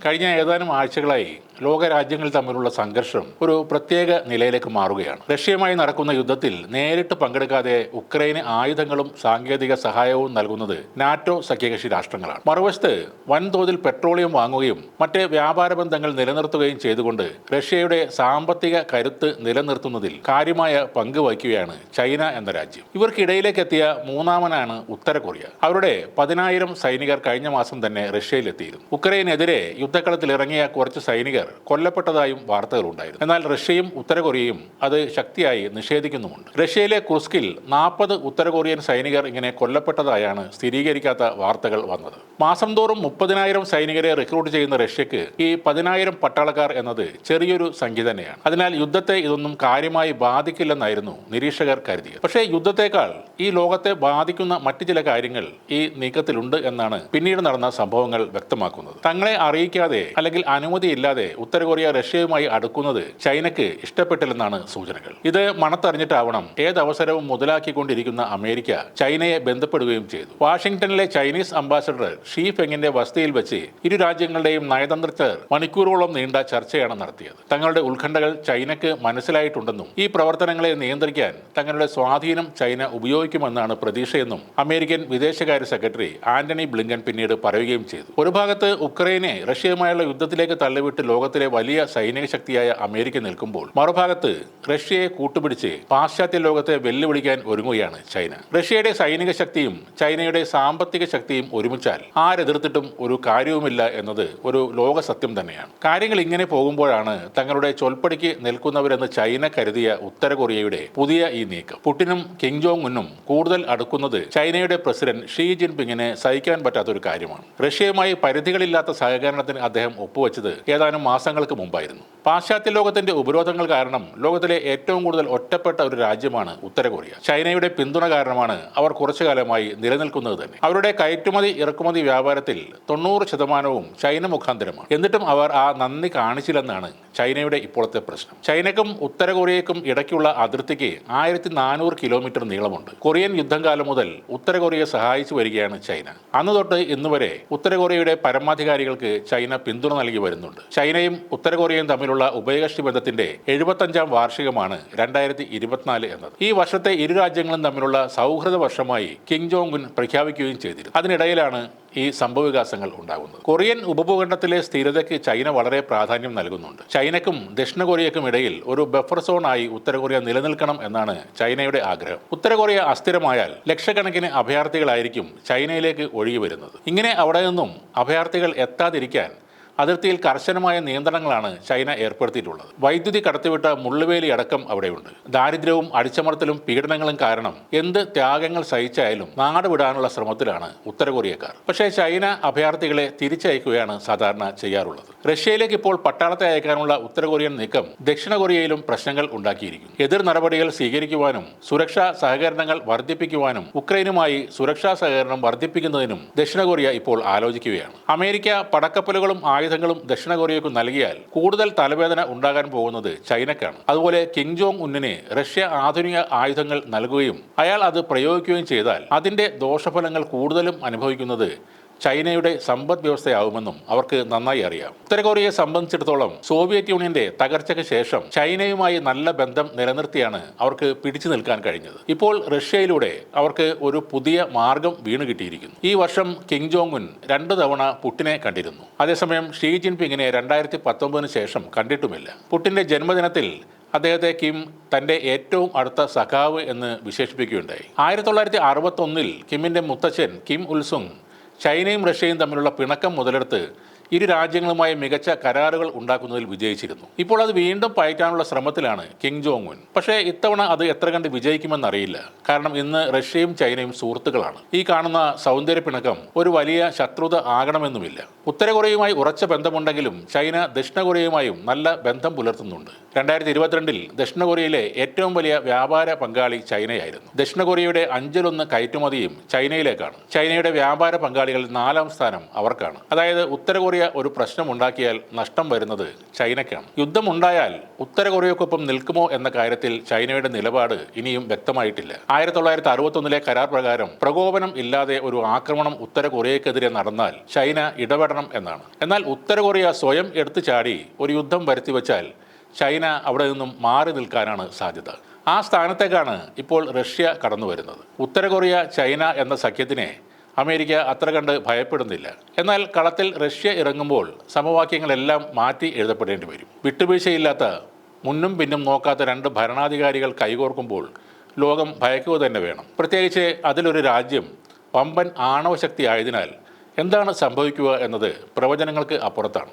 കഴിഞ്ഞ ഏതാനും ആഴ്ചകളായി ലോകരാജ്യങ്ങൾ തമ്മിലുള്ള സംഘർഷം ഒരു പ്രത്യേക നിലയിലേക്ക് മാറുകയാണ്. റഷ്യയുമായി നടക്കുന്ന യുദ്ധത്തിൽ നേരിട്ട് പങ്കെടുക്കാതെ ഉക്രൈന് ആയുധങ്ങളും സാങ്കേതിക സഹായവും നൽകുന്നത് നാറ്റോ സഖ്യകക്ഷി രാഷ്ട്രങ്ങളാണ്. മറുവശത്ത് വൻതോതിൽ പെട്രോളിയം വാങ്ങുകയും മറ്റ് വ്യാപാര ബന്ധങ്ങൾ നിലനിർത്തുകയും ചെയ്തുകൊണ്ട് റഷ്യയുടെ സാമ്പത്തിക കരുത്ത് നിലനിർത്തുന്നതിൽ കാര്യമായ പങ്ക് വഹിക്കുകയാണ് ചൈന എന്ന രാജ്യം. ഇവർക്കിടയിലേക്ക് എത്തിയ മൂന്നാമനാണ് ഉത്തര കൊറിയ. അവരുടെ പതിനായിരം സൈനികർ കഴിഞ്ഞ മാസം തന്നെ റഷ്യയിലെത്തിയിരുന്നു. ഉക്രൈനെതിരെ യുദ്ധക്കളത്തിൽ ഇറങ്ങിയ കുറച്ച് സൈനികർ കൊല്ലപ്പെട്ടതായും വാർത്തകളുണ്ടായിരുന്നു. എന്നാൽ റഷ്യയും ഉത്തര കൊറിയയും അത് ശക്തിയായി നിഷേധിക്കുന്നുമുണ്ട്. റഷ്യയിലെ കുർസ്കിൽ നാൽപ്പത് ഉത്തര കൊറിയൻ സൈനികർ ഇങ്ങനെ കൊല്ലപ്പെട്ടതായാണ് സ്ഥിരീകരിക്കാത്ത വാർത്തകൾ വന്നത്. മാസം തോറും മുപ്പതിനായിരം സൈനികരെ റിക്രൂട്ട് ചെയ്യുന്ന റഷ്യക്ക് ഈ പതിനായിരം പട്ടാളക്കാർ എന്നത് ചെറിയൊരു സംഖ്യ തന്നെയാണ്. അതിനാൽ യുദ്ധത്തെ ഇതൊന്നും കാര്യമായി ബാധിക്കില്ലെന്നായിരുന്നു നിരീക്ഷകർ കരുതിയത്. പക്ഷേ യുദ്ധത്തെക്കാൾ ഈ ലോകത്തെ ബാധിക്കുന്ന മറ്റു ചില കാര്യങ്ങൾ ഈ നീക്കത്തിലുണ്ട് എന്നാണ് പിന്നീട് നടന്ന സംഭവങ്ങൾ വ്യക്തമാക്കുന്നത്. തങ്ങളെ അറിയിക്കാതെ അല്ലെങ്കിൽ അനുമതിയില്ലാതെ ഉത്തര കൊറിയ റഷ്യയുമായി അടുക്കുന്നത് ചൈനയ്ക്ക് ഇഷ്ടപ്പെട്ടില്ലെന്നാണ് സൂചനകൾ. ഇത് മണത്തറിഞ്ഞിട്ടാവണം ഏതവസരവും മുതലാക്കിക്കൊണ്ടിരിക്കുന്ന അമേരിക്ക ചൈനയെ ബന്ധപ്പെടുകയും ചെയ്തു. വാഷിംഗ്ടണിലെ ചൈനീസ് അംബാസഡർ ഷീ ഫെങ്ങിന്റെ വസതിയിൽ വെച്ച് ഇരു രാജ്യങ്ങളുടെയും നയതന്ത്രജ്ഞർ മണിക്കൂറോളം നീണ്ട ചർച്ചയാണ് നടത്തിയത്. തങ്ങളുടെ ഉത്കണ്ഠകൾ ചൈനയ്ക്ക് മനസ്സിലായിട്ടുണ്ടെന്നും ഈ പ്രവർത്തനങ്ങളെ നിയന്ത്രിക്കാൻ തങ്ങളുടെ സ്വാധീനം ചൈന ഉപയോഗിക്കുമെന്നാണ് പ്രതീക്ഷയെന്നും അമേരിക്കൻ വിദേശകാര്യ സെക്രട്ടറി ആന്റണി ബ്ലിങ്കൻ പിന്നീട് പറയുകയും ചെയ്തു. ഒരു ഭാഗത്ത് ഉക്രൈനെ റഷ്യയുമായുള്ള യുദ്ധത്തിലേക്ക് തള്ളിവിട്ട് ലോകത്തിലെ വലിയ സൈനിക ശക്തിയായ അമേരിക്ക നിൽക്കുമ്പോൾ മറുഭാഗത്ത് റഷ്യയെ കൂട്ടുപിടിച്ച് പാശ്ചാത്യ ലോകത്തെ വെല്ലുവിളിക്കാൻ ഒരുങ്ങുകയാണ് ചൈന. റഷ്യയുടെ സൈനിക ശക്തിയും ചൈനയുടെ സാമ്പത്തിക ശക്തിയും ഒരുമിച്ചാൽ ആരെതിർത്തിട്ടും ഒരു കാര്യവുമില്ല എന്നത് ഒരു ലോക സത്യം തന്നെയാണ്. കാര്യങ്ങൾ ഇങ്ങനെ പോകുമ്പോഴാണ് തങ്ങളുടെ ചൊൽപ്പടിക്ക് നിൽക്കുന്നവരെന്ന് ചൈന കരുതിയ ഉത്തര കൊറിയയുടെ പുതിയ ഈ നീക്കം. പുടിനും കിങ് ജോങ് ഉന്നും കൂടുതൽ അടുക്കുന്നത് ചൈനയുടെ പ്രസിഡന്റ് ഷീ ജിൻപിങ്ങിനെ സഹിക്കാൻ പറ്റാത്ത ഒരു കാര്യമാണ്. റഷ്യയുമായി പരിധികളില്ലാത്ത സഹകരണത്തിന് അദ്ദേഹം ഒപ്പുവെച്ചത് ഏതാനും മാസങ്ങൾക്ക് മുമ്പായിരുന്നു. പാശ്ചാത്യ ലോകത്തിന്റെ ഉപരോധങ്ങൾ കാരണം ലോകത്തിലെ ഏറ്റവും കൂടുതൽ ഒറ്റപ്പെട്ട ഒരു രാജ്യമാണ് ഉത്തര കൊറിയ. ചൈനയുടെ പിന്തുണ കാരണമാണ് അവർ കുറച്ചു കാലമായി നിലനിൽക്കുന്നത് തന്നെ. അവരുടെ കയറ്റുമതി ഇറക്കുമതി വ്യാപാരത്തിൽ തൊണ്ണൂറ് ശതമാനവും ചൈന മുഖാന്തരമാണ്. എന്നിട്ടും അവർ ആ നന്ദി കാണിച്ചില്ലെന്നാണ് ചൈനയുടെ ഇപ്പോഴത്തെ പ്രശ്നം. ചൈനക്കും ഉത്തര കൊറിയയ്ക്കും ഇടയ്ക്കുള്ള അതിർത്തിക്ക് ആയിരത്തി നാനൂറ് കിലോമീറ്റർ നീളമുണ്ട്. കൊറിയൻ യുദ്ധം കാലം മുതൽ ഉത്തര കൊറിയയെ സഹായിച്ചു വരികയാണ് ചൈന. അന്ന് തൊട്ട് ഇന്നുവരെ ഉത്തര കൊറിയയുടെ പരമാധികാരികൾക്ക് ചൈന പിന്തുണ നൽകി വരുന്നുണ്ട്. ചൈനയും ഉത്തര കൊറിയയും തമ്മിലുള്ള ഉഭയകക്ഷി ബന്ധത്തിന്റെ എഴുപത്തഞ്ചാം വാർഷികമാണ് രണ്ടായിരത്തി ഇരുപത്തിനാല് എന്നത്. ഈ വർഷത്തെ ഇരു രാജ്യങ്ങളും തമ്മിലുള്ള സൗഹൃദ വർഷമായി കിങ് ജോങ് ഉൻ പ്രഖ്യാപിക്കുകയും ചെയ്തിരുന്നു. അതിനിടയിലാണ് ഈ സംഭവവികാസങ്ങൾ ഉണ്ടാകുന്നത്. കൊറിയൻ ഉപഭൂഖണ്ഡത്തിലെ സ്ഥിരതയ്ക്ക് ചൈന വളരെ പ്രാധാന്യം നൽകുന്നുണ്ട്. ചൈനക്കും ദക്ഷിണ കൊറിയക്കും ഇടയിൽ ഒരു ബഫർ സോണായി ഉത്തര കൊറിയ നിലനിൽക്കണം എന്നാണ് ചൈനയുടെ ആഗ്രഹം. ഉത്തര കൊറിയ അസ്ഥിരമായാൽ ലക്ഷക്കണക്കിന് അഭയാർത്ഥികളായിരിക്കും ചൈനയിലേക്ക് ഒഴുകി വരുന്നത് ഇങ്ങനെ അവിടെ നിന്നും അഭയാർത്ഥികൾ എത്താതിരിക്കാൻ അതിർത്തിയിൽ കർശനമായ നിയന്ത്രണങ്ങളാണ് ചൈന ഏർപ്പെടുത്തിയിട്ടുള്ളത്. വൈദ്യുതി കടത്തിവിട്ട മുള്ളുവേലി അടക്കം അവിടെയുണ്ട്. ദാരിദ്ര്യവും അടിച്ചമർത്തലും പീഡനങ്ങളും കാരണം എന്ത് ത്യാഗങ്ങൾ സഹിച്ചായാലും നാട് വിടാനുള്ള ശ്രമത്തിലാണ് ഉത്തരകൊറിയക്കാർ പക്ഷേ ചൈന അഭയാർത്ഥികളെ തിരിച്ചയക്കുകയാണ് സാധാരണ ചെയ്യാറുള്ളത്. റഷ്യയിലേക്ക് ഇപ്പോൾ പട്ടാളത്തെ അയക്കാനുള്ള ഉത്തരകൊറിയൻ നീക്കം ദക്ഷിണ കൊറിയയിലും പ്രശ്നങ്ങൾ ഉണ്ടാക്കിയിരിക്കുന്നു. എതിർ നടപടികൾ സ്വീകരിക്കുവാനും സുരക്ഷാ സഹകരണങ്ങൾ വർദ്ധിപ്പിക്കുവാനും ഉക്രൈനുമായി സുരക്ഷാ സഹകരണം വർദ്ധിപ്പിക്കുന്നതിനും ദക്ഷിണ കൊറിയ ഇപ്പോൾ ആലോചിക്കുകയാണ്. അമേരിക്ക പടക്കപ്പലുകളും ആയുധങ്ങളും ദക്ഷിണ കൊറിയക്കും നൽകിയാൽ കൂടുതൽ തലവേദന ഉണ്ടാകാൻ പോകുന്നത് ചൈനക്കാണ് അതുപോലെ കിങ് ജോങ് ഉന്നിനെ റഷ്യ ആധുനിക ആയുധങ്ങൾ നൽകുകയും അയാൾ അത് പ്രയോഗിക്കുകയും ചെയ്താൽ അതിന്റെ ദോഷഫലങ്ങൾ കൂടുതലും അനുഭവിക്കുന്നത് ചൈനയുടെ സമ്പദ് വ്യവസ്ഥയാവുമെന്നും അവർക്ക് നന്നായി അറിയാം. ഉത്തര കൊറിയയെ സംബന്ധിച്ചിടത്തോളം സോവിയറ്റ് യൂണിയന്റെ തകർച്ചയ്ക്ക് ശേഷം ചൈനയുമായി നല്ല ബന്ധം നിലനിർത്തിയാണ് അവർക്ക് പിടിച്ചു നിൽക്കാൻ കഴിഞ്ഞത്. ഇപ്പോൾ റഷ്യയിലൂടെ അവർക്ക് ഒരു പുതിയ മാർഗം വീണ് കിട്ടിയിരിക്കുന്നു. ഈ വർഷം കിങ് ജോങ് ഉൻ രണ്ടു തവണ പുട്ടിനെ കണ്ടിരുന്നു. അതേസമയം ഷീ ജിൻപിങ്ങിനെ രണ്ടായിരത്തി പത്തൊമ്പതിന് ശേഷം കണ്ടിട്ടുമില്ല. പുട്ടിന്റെ ജന്മദിനത്തിൽ അദ്ദേഹത്തെ കിം തന്റെ ഏറ്റവും അടുത്ത സഖാവ് എന്ന് വിശേഷിപ്പിക്കുകയുണ്ടായി. ആയിരത്തി തൊള്ളായിരത്തി അറുപത്തൊന്നിൽ കിമ്മിന്റെ മുത്തച്ഛൻ കിം ഉൽസുങ് ചൈനയും റഷ്യയും തമ്മിലുള്ള പിണക്കം മുതലെടുത്ത് ഇരു രാജ്യങ്ങളുമായി മികച്ച കരാറുകൾ ഉണ്ടാക്കുന്നതിൽ വിജയിച്ചിരുന്നു. ഇപ്പോൾ അത് വീണ്ടും പയറ്റാനുള്ള ശ്രമത്തിലാണ് കിങ് ജോങ് ഉൻ പക്ഷേ ഇത്തവണ അത് എത്ര കണ്ട് വിജയിക്കുമെന്നറിയില്ല. കാരണം ഇന്ന് റഷ്യയും ചൈനയും സുഹൃത്തുക്കളാണ്. ഈ കാണുന്ന സൗന്ദര്യ പിണക്കം ഒരു വലിയ ശത്രുത ആകണമെന്നുമില്ല. ഉത്തര കൊറിയയുമായി ഉറച്ച ബന്ധമുണ്ടെങ്കിലും ചൈന ദക്ഷിണ കൊറിയയുമായും നല്ല ബന്ധം പുലർത്തുന്നുണ്ട്. രണ്ടായിരത്തി ഇരുപത്തിരണ്ടിൽ ദക്ഷിണ കൊറിയയിലെ ഏറ്റവും വലിയ വ്യാപാര പങ്കാളി ചൈനയായിരുന്നു. ദക്ഷിണ കൊറിയയുടെ അഞ്ചിലൊന്ന് കയറ്റുമതിയും ചൈനയിലേക്കാണ്. ചൈനയുടെ വ്യാപാര പങ്കാളികളിൽ നാലാം സ്ഥാനം അവർക്കാണ്. അതായത് ഉത്തര കൊറിയ ഒരു പ്രശ്നമുണ്ടാക്കിയാൽ നഷ്ടം വരുന്നത് ചൈനയ്ക്കാണ്. യുദ്ധമുണ്ടായാൽ ഉത്തര കൊറിയക്കൊപ്പം നിൽക്കുമോ എന്ന കാര്യത്തിൽ ചൈനയുടെ നിലപാട് ഇനിയും വ്യക്തമായിട്ടില്ല. ആയിരത്തി തൊള്ളായിരത്തി അറുപത്തൊന്നിലെ കരാർ പ്രകാരം പ്രകോപനം ഇല്ലാതെ ഒരു ആക്രമണം ഉത്തര കൊറിയക്കെതിരെ നടന്നാൽ ചൈന ഇടപെടണം എന്നാണ്. എന്നാൽ ഉത്തര കൊറിയ സ്വയം എടുത്തു ചാടി ഒരു യുദ്ധം വരുത്തിവെച്ചാൽ ചൈന അവിടെ നിന്നും മാറി നിൽക്കാനാണ് സാധ്യത. ആ സ്ഥാനത്തേക്കാണ് ഇപ്പോൾ റഷ്യ കടന്നു വരുന്നത്. ഉത്തര കൊറിയ ചൈന എന്ന സഖ്യത്തിനെ അമേരിക്ക അത്ര കണ്ട് ഭയപ്പെടുന്നില്ല. എന്നാൽ കളത്തിൽ റഷ്യ ഇറങ്ങുമ്പോൾ സമവാക്യങ്ങളെല്ലാം മാറ്റി എഴുതപ്പെടേണ്ടി വരും. വിട്ടുവീഴ്ചയില്ലാത്ത മുന്നും പിന്നും നോക്കാത്ത രണ്ട് ഭരണാധികാരികൾ കൈകോർക്കുമ്പോൾ ലോകം ഭയക്കുക തന്നെ വേണം. പ്രത്യേകിച്ച് അതിലൊരു രാജ്യം വമ്പൻ ആണവശക്തി ആയതിനാൽ എന്താണ് സംഭവിക്കുക എന്നത് പ്രവചനങ്ങൾക്ക് അപ്പുറത്താണ്.